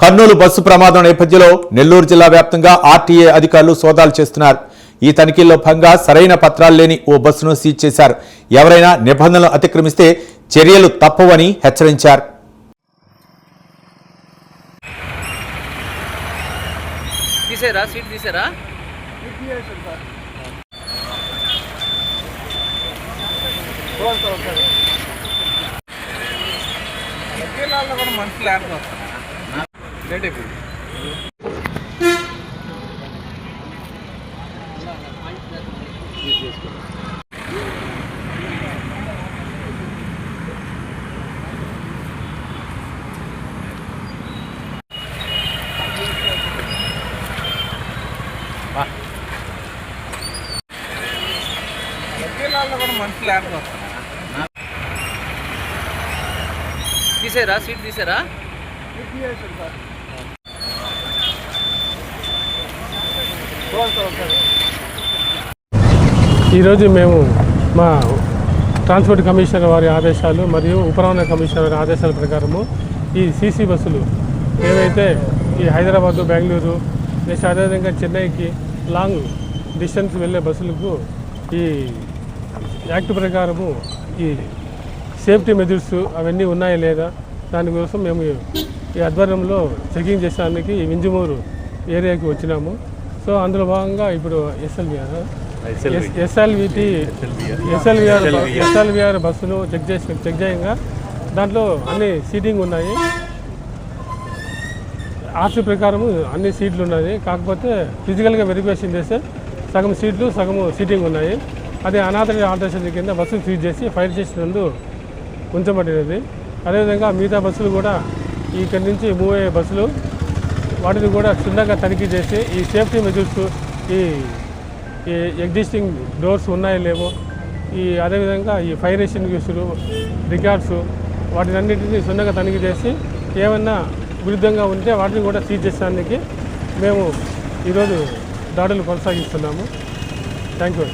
Kurnool bus ప్రమాదం నేపథ్యంలో నెల్లూరు జిల్లా వ్యాప్తంగా ఆర్టీఏ అధికారులు సోదాలు చేస్తున్నారు. ఈ తనిఖీల్లో భాగంగా సరైన పత్రాలు లేని ఓ బస్సును సీజ్ చేశారు. ఎవరైనా నిబంధనలు అతిక్రమిస్తే చర్యలు తప్పవని హెచ్చరించారు. తీసారా? సీట్ తీసారా? ఒకేలాగా కూడా మనుషులు లేకపోతే లేట్ అయిపోయింది ఒకేలాగా కూడా మనుషులు లేకపోతే తీసారా సీట్ తీసారా ఈరోజు మేము మా ట్రాన్స్పోర్ట్ కమిషనర్ వారి ఆదేశాలు మరియు ఉపరవాణా కమిషనర్ వారి ఆదేశాల ప్రకారము ఈ సీసీ బస్సులు ఏవైతే ఈ హైదరాబాదు బెంగళూరు నెక్స్ట్ అదేవిధంగా చెన్నైకి లాంగ్ డిస్టెన్స్ వెళ్ళే బస్సులకు ఈ యాక్ట్ ప్రకారము ఈ సేఫ్టీ మెజర్స్ అవన్నీ ఉన్నాయా లేదా దానికోసం మేము ఈ ఆధ్వర్యంలో చెకింగ్ చేసడానికి ఈ వింజమూరు ఏరియాకి వచ్చినాము. సో అందులో భాగంగా ఇప్పుడు ఎస్ఎల్విఆర్ ఎస్ఎల్విటి ఎస్ఎల్విఆర్ ఎస్ఎల్విఆర్ బస్సును చెక్ చేసి చెక్ చేయంగా. దాంట్లో అన్ని సీటింగ్ ఉన్నాయి. ఆర్సీ ప్రకారం అన్ని సీట్లు ఉన్నాయి. కాకపోతే ఫిజికల్గా వెరిఫికేషన్ చేస్తే సగం సీట్లు సగం సీటింగ్ ఉన్నాయి. అది అనాథ ఆల్టరేషన్ కింద బస్సు సీజ్ చేసి ఫైర్ స్టేషన్ నందు ఉంచబడినది. అదేవిధంగా మిగతా బస్సులు కూడా ఇక్కడి నుంచి మూవ్ అయ్యే బస్సులు వాటిని కూడా క్షుణ్ణంగా తనిఖీ చేసి ఈ సేఫ్టీ మెజర్స్ ఈ ఈ ఎగ్జిస్టింగ్ డోర్స్ ఉన్నాయో లేవో ఈ అదేవిధంగా ఈ ఫైర్ ఎక్స్టింగ్విషర్లు రికార్డ్స్ వాటిని అన్నింటినీ సున్నగా తనిఖీ చేసి ఏమన్నా విరుద్ధంగా ఉంటే వాటిని కూడా సీజ్ చేసడానికి మేము ఈరోజు దాడులు కొనసాగిస్తున్నాము. Thank you